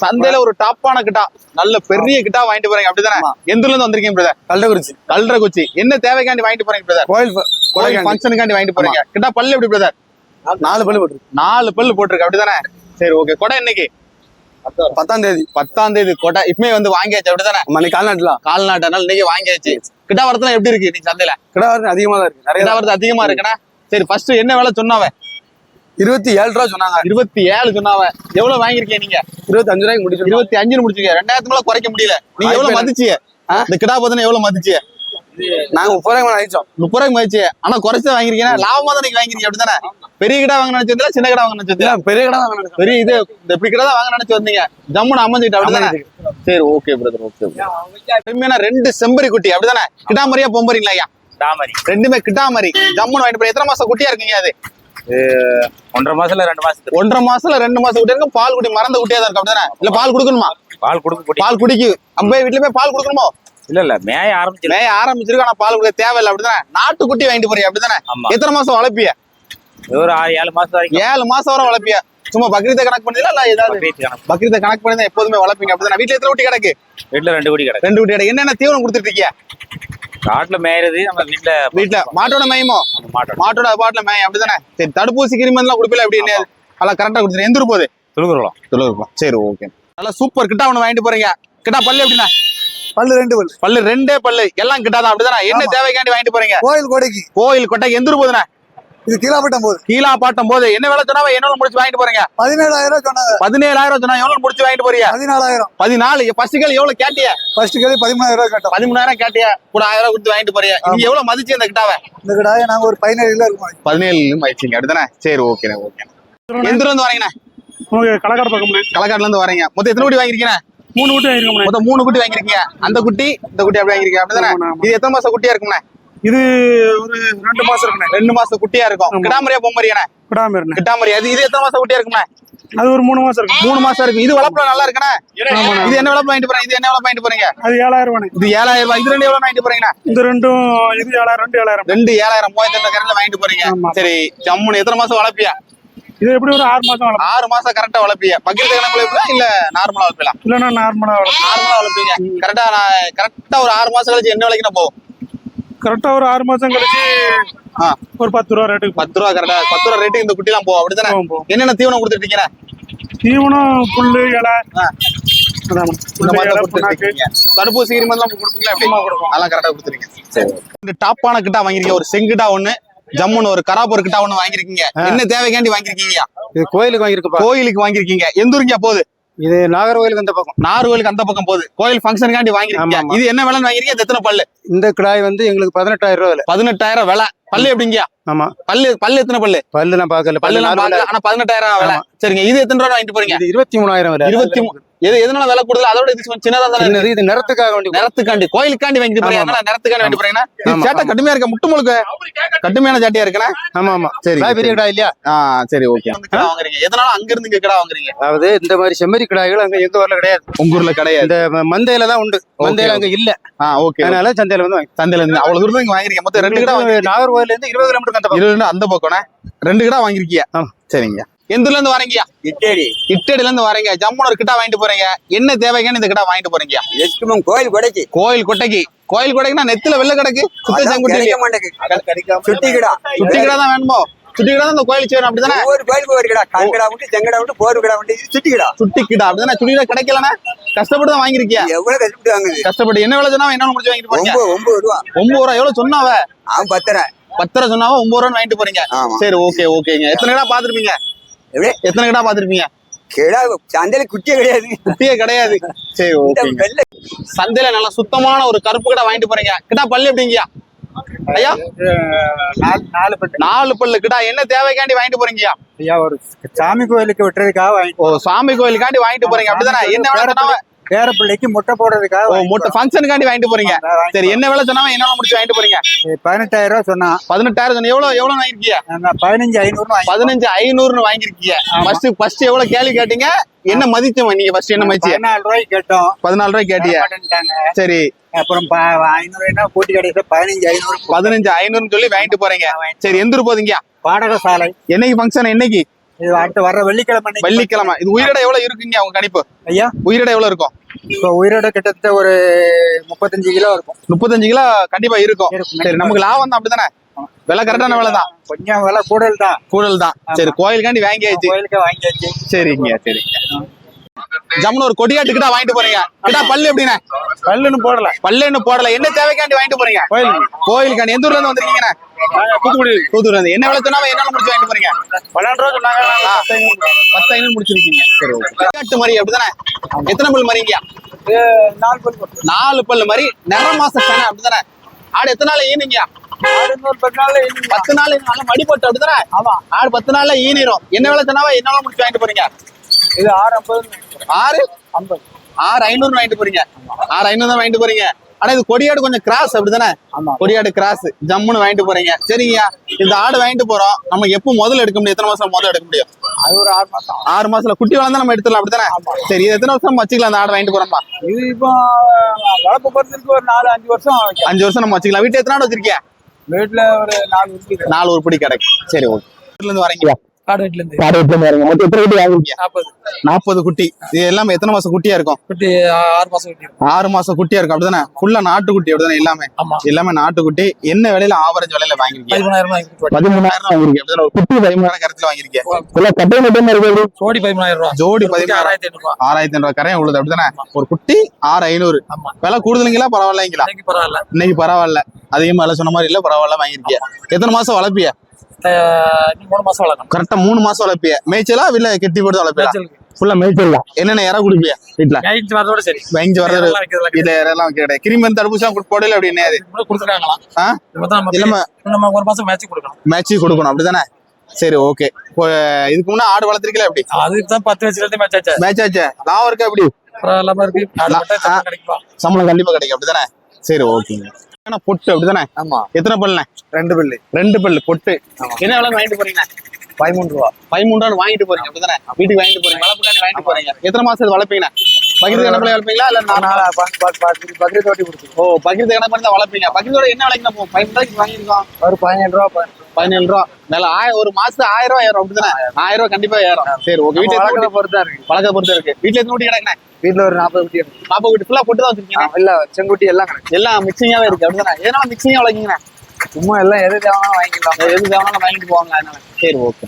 சந்தையில ஒரு டாப்பான கிட்டா நல்ல பெரிய கிட்டா வாங்கிட்டு போறீங்க. அப்படிதானே? எந்த இருந்து வந்திருக்கீங்க பிரதர் கள்ளக்குறிச்சி. கல்றகுச்சி என்ன தேவைக்காண்டி வாங்கிட்டு போறீங்க பிரதர் கோயில் ஃபங்க்ஷனுக்காண்டி வாங்கிட்டு போறீங்க. கிட்டா பல்லு எப்படி பிரதர் நாலு பள்ளி போட்டு நாலு பல்லு போட்டிருக்கு. அப்படிதானே? சரி ஓகே கொடை இன்னைக்கு பத்தாம் தேதி. பத்தாம் தேதி கொடை. இப்பமே வந்து வாங்கியாச்சு. அப்படிதானே? மணி கால்நாட்டுலாம் கால்நாட்டனால இன்னைக்கு வாங்கியாச்சு. கிட்டா வரத்துல எப்படி இருக்கு நீ சந்தையில? கிடா வரது அதிகமா தான் இருக்கு. நிறைய கிட்டா வரது அதிகமா இருக்குண்ணா? சரி ஃபர்ஸ்ட் என்ன வேலை சொன்னாவ? இருபத்தி ஏழு ரூபா சொன்னாங்க. இருபத்தி ஏழு சொன்னாவ எவ்வளவு வாங்கிருக்கீங்க நீங்க? இருபத்தி அஞ்சு ரூபாய்க்கு முடிச்சு இருபத்தி அஞ்சுன்னு முடிச்சீங்க ரெண்டாயிரத்து மேல குறைக்க முடியல. நீங்க எவ்வளவு மதிச்சிய இந்த கிடா பார்த்தா எவ்வளவு மதிச்சிய நாங்க முப்பது ரூபாய்க்கு மேல அழிச்சோம் முப்பது ரூபாய்க்கு மதிச்சு. ஆனா குறைச்சு வாங்கிருக்கீங்க லாபமா தான் நீங்க வாங்கிருக்கீங்க அப்படிதானே பெரிய கிடா வாங்க நினைச்சதுல சின்ன கிடா வாங்க நினைச்சது இல்ல? பெரிய கடை தான் வேணும் பெரிய இது இந்த இப்படி கிடா தான் வாங்க நினைச்சு வந்தீங்க. ஜம்முன்னு அமைஞ்சுக்கிட்டு அப்படிதானே சரி ஓகே பிரதர் ஓகே உண்மையான ரெண்டு செம்பரி குட்டி அப்படிதானே கிடா மாதிரியா பொம்பறீங்களா ஐயா? தாமரி ரெண்டுமே கிட்டா மாதிரி ஜம்முன்னு வாங்கிட்டு போய் எத்தனை மாசம் குட்டியா இருக்கீங்க அது? ஒன்றரை மாசத்துல ரெண்டு மாசத்துக்கு ஒன்றரை மாசத்துல ரெண்டு மாசம் குட்டியா இருக்கும் பால் குடி மறந்த குட்டியா தான் இருக்கு. அப்படிதானே? இல்ல பால் கொடுக்கணுமா? பால் கொடுக்க கூட்டி பால் குடிக்கு. அம்பே வீட்டுல போய் பால் கொடுக்கணுமோ? இல்ல இல்ல மேய ஆரம்பிச்சிருக்கேன் மேய ஆரம்பிச்சிருக்கு ஆனா பால் கொடுக்க தேவையில்லை. அப்படிதானே? நாட்டு குட்டி வாங்கிட்டு போறீங்க அப்படிதானே? எத்தனை மாசம் வளர்ப்பிய? ஒரு ஆறு ஏழு மாசம் வரைக்கும். ஏழு மாசம் வரை வளர்ப்பிய. சும்மா பக்ரீத்தை கணக்கு பண்ணீங்களா இல்ல ஏதாவது. பக்ரீத்தை கணக்கு. பண்ணி எப்போதுமே வளர்ப்பீங்க. அப்படிதானே? வீட்டுல எத்தனை குட்டி கிடக்கு? வீட்டுல ரெண்டு குடி கிடக்கு. ரெண்டு குட்டி கிடக்கு. என்னென்ன தீவனம் கொடுத்துட்டு இருக்கீங்க? காட்டுல மேயறது நம்ம வீட்டுல வீட்டுல மாட்டோட மேயமோ? மாட்டோட. பாட்டுல மேயம் அப்படிதானே? சரி தடுப்பூசி கிருமி எல்லாம் கொடுப்பீல அப்படின்னு அதெல்லாம் கரெக்டா கொடுத்துரு. எந்த போகுது துளுக்குறோம் சொல்லுங்க சரி ஓகே நல்லா சூப்பர் கிட்டா ஒண்ணு வாங்கிட்டு போறீங்க. கிட்டா பல்லு எப்படின்னா பல்லு ரெண்டு பல்லு. பல்லு ரெண்டே பல்லு. எல்லாம் கிட்டா தான் அப்படிதானே? என்ன. தேவைக்காண்டி வாங்கிட்டு போறீங்க? கோயில் கொடைக்கு. கோயில் கொட்டை எந்த ஊர் போகுதுண்ணே இது கீழாப்பட்டம் போகுது. கீழா பாட்டம் போது என்ன வேலை சொன்னாவ? என்ன முடிச்சு வாங்கிட்டு போறீங்க? பதினேழாயிரம் சொன்னாங்க. பதினேழாயிரம் சொன்னா எவ்வளவு முடிச்சு வாங்கிட்டு போறீங்க? பதினாலாயிரம். பதினாலு. பஸ்டுகள் எவ்வளவு கேட்டிய? ஃபர்ஸ்ட் கேள்வி பதிமூணாயிரம் ரூபாய் கேட்டோம். பதிமூணாயிரம் கேட்டிய? கூட ஆயிரம் ரூபாய் கொடுத்து வாங்கிட்டு போறீங்க. நீங்க எவ்வளவு மதிச்சு அந்த கிட்டாவை? இந்த கடாயை நாங்க ஒரு பதினேழு கிலோ இருக்கும். பதினேழு ஆயிடுச்சுங்க அப்படிதானே சரி ஓகே ஓகே எந்த இருந்து வரீங்கண்ணே கலக்காடு பக்கம்ண்ணே களக்காட்டுல இருந்து வரீங்க மொத்தம் எத்தனை குட்டி வாங்கிருக்கீங்க மூணு வீட்டு ஆயிருக்கோம்ண்ணே மொத்தம் மூணு குட்டி வாங்கிருக்கீங்க. அந்த குட்டி இந்த குட்டி அப்படி வாங்கிருக்கீங்க. அப்படிதானே. இது எத்தனை மாசம் குட்டியா இருக்கும்ண்ணே? இது ஒரு ரெண்டு மாசம் இருக்குண்ணே. ரெண்டு மாசம் குட்டியா இருக்கும். கிடாமரியா பொம்மரியாண்ணே விடாம இருண்ணே கிட்டாமரி அது இது எத்தனை மாசம் குட்டியா இருக்கும்ண்ணே? அது ஒரு மூணு மாசம் இருக்கு. மூணு மாசம் இருக்கு. இது வளர்ப்புல நல்லா இருக்குண்ணே. இது என்ன வளர்ப்பு வாங்கிட்டு போறீங்க? இது என்ன வளர்ப்பு வாங்கிட்டு போறீங்க? அது ஏழாயிரம் ரூபாண்ணே இது ஏழாயிரம் ரூபாய். இது ரெண்டு எவ்வளவு வாங்கிட்டு போறீங்கண்ணா? இந்த ரெண்டும் இது ஏழாயிரம் ரெண்டு ஏழாயிரம். ரெண்டு ஏழாயிரம். மூவாயிரத்தி ஐநூறு கரண்ட்ல வாங்கிட்டு போறீங்க. சரி ஜம்முன்னு எத்தனை மாசம் வளர்ப்பியா? இது எப்படி ஒரு ஆறு மாசம் ஆறு மாசம் கரெக்டா வளர்ப்பியா? பக்கத்து கணக்கு வளர்ப்பியா இல்ல நார்மலா வளர்ப்பீங்களா இல்லைன்னா நார்மலா வளர்ப்போம் நார்மலா வளர்ப்பீங்க. கரெக்டா நான் கரெக்டா ஒரு ஆறு மாசம் கழிச்சு என்ன விலைக்கு நான் போகும்? கரெக்டா ஒரு ஆறு மாசம் கழிச்சு. ஒரு பத்து ரூபா ரேட்டுக்கு பத்து ரூபா கரெக்டா பத்து ரூபா ரேட்டுக்கு இந்த குட்டி எல்லாம் போகும் போகும். என்னென்ன தீவனம் கொடுத்துட்டு இருக்கீங்க? தீவனம் புல்லு இலை. தடுப்பூசி கிருமி எல்லாம் கொடுப்பீங்களா? எப்படி? ஆமா, கொடுப்போம். அதெல்லாம் கரெக்டா கொடுத்துருக்கீங்க. சரி இந்த டாப்பான கிட்டா வாங்கிருக்கீங்க ஒரு செங்கிட்டா ஒண்ணு ஜம்முன்னு ஒரு கராப்பூர் கிட்டா ஒண்ணு வாங்கிருக்கீங்க என்ன தேவைக்காண்டி வாங்கிருக்கீங்க இது கோயிலுக்கு வாங்கியிருக்குப்பா. கோயிலுக்கு வாங்கிருக்கீங்க எந்த ஊருங்க போகுது? இது நாகர்கோயிலுக்கு இந்த பக்கம். நார்கோயிலுக்கு அந்த பக்கம் போகுது. கோயில் ஃபங்க்ஷனுக்காண்டி வாங்கிருக்கீங்க. இது என்ன விலைன்னு வாங்கிருக்கீங்க? இது எத்தனை பல்லு? இந்த கிடாய் வந்து எங்களுக்கு பதினெட்டாயிரம் ரூபாய் விலை. பதினெட்டாயிரம் விலை. பல்லு எப்படிங்க? ஆமா. பல்லு பல்லு எத்தனை பல்லு? பல்லு நான் பார்க்கல. பல்லு நாலு பார்க்கல. ஆனா பதினெட்டாயிரம் விலை. சரிங்க இது எத்தனை ரூபா வாங்கிட்டு போறீங்க? இருபத்தி மூணாயிரம் இருபத்தி மூணு எது எதனால விலை கூடுதல்? அதோட இது சின்னதா தானே இருக்கு. இது நிறத்துக்காக வேண்டி நிறத்துக்காண்டி கோயிலுக்காண்டி வாங்கிட்டு போறீங்க நிறத்துக்காண்டி வாங்கிட்டு போறீங்கன்னா சேட்டை கடுமையா இருக்க? முட்டு முழுக்க கடுமையான சாட்டியா இருக்குண்ணா ஆமா ஆமா சரி பெரிய கிடாய் இல்லையா? ஆ சரி ஓகே. கிடா வாங்குறீங்க. எதனால அங்க இருந்து இங்க கிடா வாங்குறீங்க? அதாவது இந்த மாதிரி செம்மறி கிடாய்கள் அங்க எங்க ஊர்ல கிடையாது. உங்க ஊர்ல கிடையாது. இந்த மந்தையில தான் உண்டு. மந்தையில அங்க இல்ல. ஆ ஓகே அதனால சந்தையில வந்து வாங்கி சந்தையில இருந்து அவ்வளவு தூரத்துல இங்க வாங்கிருக்கீங்க. மொத்தம் ரெண்டு கிடா வாங்கி நாகர்கோயில இருந்து இருபது கிலோமீட்டர் அந்த பக்கம். அந்த ரெண்டு கிடா வாங்கிருக்கீங்க. சரிங்க. எந்த ஊர்ல இருந்து வரீங்க? இட்டேரி. இட்டடில இருந்து வரீங்க. ஜம்முன்னு ஒரு கிட்டா வாங்கிட்டு போறீங்க. என்ன தேவைக்கான்னு இந்த கிட்டா வாங்கிட்டு போறீங்க? எஸ்குமம் கோயில் கொடைக்கு. கோயில் கொட்டைக்கு கோயில் கொட்டைக்குன்னா நெத்தில வெள்ள கிடக்கு. சுத்த செங்குட்டி சுட்டி கிடா. சுட்டி கிடா தான் வேணுமோ? சுட்டி கிடா தான் இந்த கோயில் சேரும் அப்படிதானே? ஒவ்வொரு கோயிலுக்கு ஒரு கிடா. கண் கிடா உண்டு செங்கடா உண்டு போர் கிடா இது சுட்டி கிடா. சுட்டி கிடா. அப்படிதானே? சுட்டி கிடா கிடைக்கலனா? கஷ்டப்பட்டு தான் வாங்கிருக்கியா எவ்வளவு கஷ்டப்பட்டு வாங்குது? கஷ்டப்பட்டு என்ன வேலை சொன்னா என்ன முடிச்சு வாங்கிட்டு போறீங்க? ஒன்பது ரூபா. ஒன்பது ரூபா. எவ்வளவு சொன்னாவ? அவன் பத்தரை. பத்து ரூபா சொன்னாவ? ஒன்பது ரூபா வாங்கிட்டு போறீங்க. சரி ஓகே ஓகேங்க எத்தனை கிடா பாத்திருப்பீங்க எப்படி எத்தனை கிடா பாத்திருப்பீங்க கிடா சந்தையில குட்டியே கிடையாது. குட்டியே கிடையாது. சரி சந்தையில நல்லா சுத்தமான ஒரு கருப்பு கிடா வாங்கிட்டு போறீங்க. கிடா பல்லு எப்படிங்கயா ஐயா? நாலு நாலு பட்டு நாலு பல்லு. கிடா என்ன தேவைக்காண்டி வாங்கிட்டு போறீங்கயா ஐயா? ஒரு சாமி கோயிலுக்கு விட்டுறதுக்காக வாங்கி ஓ சாமி கோயிலுக்காண்டி வாங்கிட்டு போறீங்க. அப்படிதானே? என்ன பேர பிள்ளைக்கு முட்டை போடுறதுக்காக மூட்டை ஃபங்க்ஷனுக்காண்டி வாங்கிட்டு போறீங்க? சரி என்ன வேலை சொன்னாவ என்ன முடிச்சு வாங்கிட்டு போறீங்க? பதினெட்டாயிரம் ரூபாய் சொன்னான் பதினெட்டாயிரம் சொன்ன எவ்வளவு எவ்வளவு வாங்கிருக்கீங்க பதினஞ்சு ஐநூறு பதினஞ்சு ஐநூறுன்னு வாங்கிருக்கீங்க ஃபர்ஸ்ட் ஃபர்ஸ்ட் எவ்வளவு கேள்வி கேட்டீங்க? என்ன மதிச்சோம் நீங்க ஃபர்ஸ்ட் என்ன மதிச்சு? பதினாலு ரூபாய்க்கு கேட்டோம். பதினாலு ரூபாய் கேட்டீங்க. சரி. அப்புறம் ப- ஐநூறு என்ன? கூட்டி கடைசியில பதினஞ்சு ஐநூறு பதினஞ்சு ஐநூறுன்னு சொல்லி வாங்கிட்டு போறீங்க. சரி எந்த ஊர் போதீங்க? பாடக சாலை என்னைக்கு ஃபங்க்ஷன் என்னைக்கு? அடுத்து வர்ற வெள்ளிக்கிழமை வெள்ளிக்கிழமை. இது உயிரிட எவ்வளவு இருக்குங்க உங்க கணிப்பு? ஐயா? உயிரிட எவ்வளவு இருக்கும்? இப்போ உயிரோட கிட்டத்தட்ட ஒரு முப்பத்தஞ்சு கிலோ இருக்கும். முப்பத்தஞ்சு கிலோ கண்டிப்பா இருக்கும். சரி நமக்கு லாபம் தான் அப்படிதானே? விலை கரெக்டான விலை தான் கொஞ்சம் விலை கூடல் தான் கூடல் தான் சரி கோயிலுக்காண்டி வாங்கியாச்சு. கோயிலுக்கு வாங்கியாச்சு. சரிங்க சரிங்க ஜம்னு ஒரு கொடியாட்டுக்கிட்ட வாங்கிட்டு போறீங்க. கிட்டா பல்லு எப்படிண்ணே? கல்லுன்னு போடல. பல்லு என்ன போடல. என்ன தேவைக்காண்டி வாங்கிட்டு போறீங்க? கோயில். கோயிலுக்காண்டி. எந்த ஊர்ல இருந்து வந்திருக்கீங்கண்ணே? தூத்துக்குடி. தூத்துக்குடி இருந்து. என்ன விலை சொன்னாலும் என்ன முடிச்சு வாங்கிட்டு போறீங்க? பன்னெண்டு ரூபா சொன்னாங்க. பத்து ஐநூறு முடிச்சிருக்கீங்க. சரி கொடியாட்டு மாதிரி அப்படிதானே? எத்தனை பல் மறிங்க நாலு பேர் நாலு பல்லு மாதிரி நிற மாசம் சேனை அப்படிதானே? ஆடு எத்தனை நாள் ஈனுங்க? ஆறு இன்னொரு பத்து நாள் நல்லா மடிப்பட்டு அப்படிதானே? ஆமா. ஆடு பத்து நாள்ல ஈனிரும். என்ன விலை சொன்னாவா என்ன விலை முடிச்சு வாங்கிட்டு போறீங்க? இது ஆறு ஐம்பது ஆறு? ஐம்பது. ஆறு ஐநூறு வாங்கிட்டு போறீங்க. ஆறு ஐநூறு தான் வாங்கிட்டு போறீங்க. ஆனா இது கொடியாடு கொஞ்சம் கிராஸ் அப்படிதானே? ஆமா. கொடியாடு கிராஸ் ஜம்முன்னு வாங்கிட்டு போறீங்க. சரிங்கய்யா. இந்த ஆடு வாங்கிட்டு போறோம். நம்ம எப்போ முதல்ல எடுக்க முடியும்? எத்தனை மாசம் முதல்ல எடுக்க முடியும்? அது ஒரு ஆறு மாசம். ஆறு மாசத்துல குட்டி வளர்ந்தா நம்ம எடுத்துடலாம் அப்படிதானே? சரி இது எத்தனை வருஷம் வச்சுக்கலாம் அந்த ஆடு வாங்கிட்டு போறோம்ப்பா? இது இப்போ வளர்ப்பு பொறுத்திருக்கு ஒரு நாலு அஞ்சு வருஷம். அஞ்சு வருஷம் நம்ம வச்சுக்கலாம். வீட்டுல எத்தனை ஆடு வச்சிருக்கியா? வீட்டுல ஒரு நாலு நாலு உருப்படி கிடைக்கும் சரி ஓகே. வீட்டுல இருந்து வரீங்களா காடு வீட்டுல இருந்து. ஆடு வீட்டுல இருந்து வரீங்க மொத்தம் எத்தனை குட்டி வாங்கிருக்கீங்க? நாற்பது நாற்பது குட்டி. இது எல்லாமே எத்தனை மாசம் குட்டியா இருக்கும்? குட்டி ஆறு மாசம் குட்டி ஆறு மாசம் குட்டியா இருக்கும். அப்படிதானே? ஃபுல்லா நாட்டுக்குட்டி அப்படிதானே எல்லாமே? ஆமா. எல்லாமே நாட்டுக்குட்டி என்ன விலையில ஆவரேஜ் விலையில வாங்கிருக்கீங்க? பதிமூணாயிரம் பதிமூணாயிரம் வாங்கிருக்கீங்க. அப்படிதானே? ஒரு குட்டி பதிமூணாயிரம் கருத்துல வாங்கிருக்கீங்க. ஃபுல்லா கட்டை மட்டும் இருக்கு ஜோடி பதிமூணாயிரம் ரூபாய் ஜோடி ஐநூறு ரூபாய் ஆறாயிரத்தி ஐநூறு கரையும் உள்ளது. அப்படிதானே? ஒரு குட்டி ஆறு ஐநூறு. விலை கூடுதலுங்களா பரவாயில்லைங்களா? பரவாயில்ல. இன்னைக்கு பரவாயில்ல. அதிகமா விலை சொன்ன மாதிரி இல்ல பரவாயில்ல வாங்கிருக்கிய எத்தனை மாசம் வளர்ப்பிய? மூணு மாசம் வளர்க்கணும் கரெக்டா மூணு மாசம் வளர்ப்பிய? மேய்ச்சலா இல்ல கெட்டி போட்டு வளர்ப்பியா. ஃபுல்லா மேய்ச்சல் தான். என்னென்ன இற குடிப்பிய வீட்டுல மேய்ச்சி வரதோட சரி. இதெல்லாம் வைக்கிறதுல இல்ல இறலாம் கிடையாது. கிருமி தடுப்பூசி போடல அப்படின்னு கூட கொடுத்துருக்காங்களாம் இப்போ தான் நம்ம ஒரு மாசம் மேட்ச் கொடுக்கணும். மேட்ச் கொடுக்கணும். அப்படிதானே? சரி ஓகே இதுக்கு முன்னாடி ஆடு வளர்த்திருக்கல எப்படி? அதுக்கு தான் பத்து வயசுல இருந்து மேட்ச் ஆச்சு. மேட்ச் ஆச்சு? லாபம் இருக்கா எப்படி? சம்பளம் கண்டிப்பா கிடைக்கும். அப்படிதானே? சரி ஓகேங்க ஏன்னா பொட்டு? அப்படிதானே? ஆமா. எத்தனை பல்லுண்ணே? ரெண்டு பில்லு. ரெண்டு பல்லு பொட்டு. என்ன விலை வாங்கிட்டு போறீங்க? பதிமூணு ரூபா. பதிமூணு ரூபா வாங்கிட்டு போறீங்க அப்படிதானே? வீட்டுக்கு வாங்கிட்டு போறீங்க வளர்ப்புக்காண்டி வாங்கிட்டு போறீங்க. எத்தனை மாசம் இது வளர்ப்பீங்க? பகிர்ந்து கணக்குல வளர்ப்பீங்களா இல்ல பக்கரி தோட்டி கொடுத்து ஓ பகிர்ந்து பண்ணி தான் வளர்ப்பீங்க. பகிர்ந்தோட என்ன விலைக்கு நம்ம பதினெட்டு ரூபாய்க்கு வாங்கியிருக்கோம்? ஒரு பதினேழு ரூபா பதினேழு ரூபா. மேல ஆயிரம் ஒரு மாசத்துக்கு ஆயிரம் ரூபாய் ஏறும் அப்படிதானே? ஆயிரம். ரூபாய் கண்டிப்பா ஏறும். சரி ஓகே வீட்டுல பொறுத்தா இருக்கு. வளர்க்கறத பொறுத்து இருக்கு. வீட்டுல எத்தனை குட்டி கிடக்குண்ணே? வீட்டுல ஒரு நாற்பது குட்டி பாப்பா வீட்டு ஃபுல்லா பொட்டு தான் வச்சிருக்கீங்க? இல்ல செங்குட்டி எல்லாம் கிடக்கு எல்லாம் மிக்சிங்காவே இருக்கு. அப்படிதானே? எதனால மிக்சிங்கா வளர்க்கீங்கண்ணே சும்மா எல்லாம் எது தேவையான வாங்கிக்கலாம். எது தேவைனாலும் வாங்கிட்டு போவாங்க அதனால. சரி ஓகே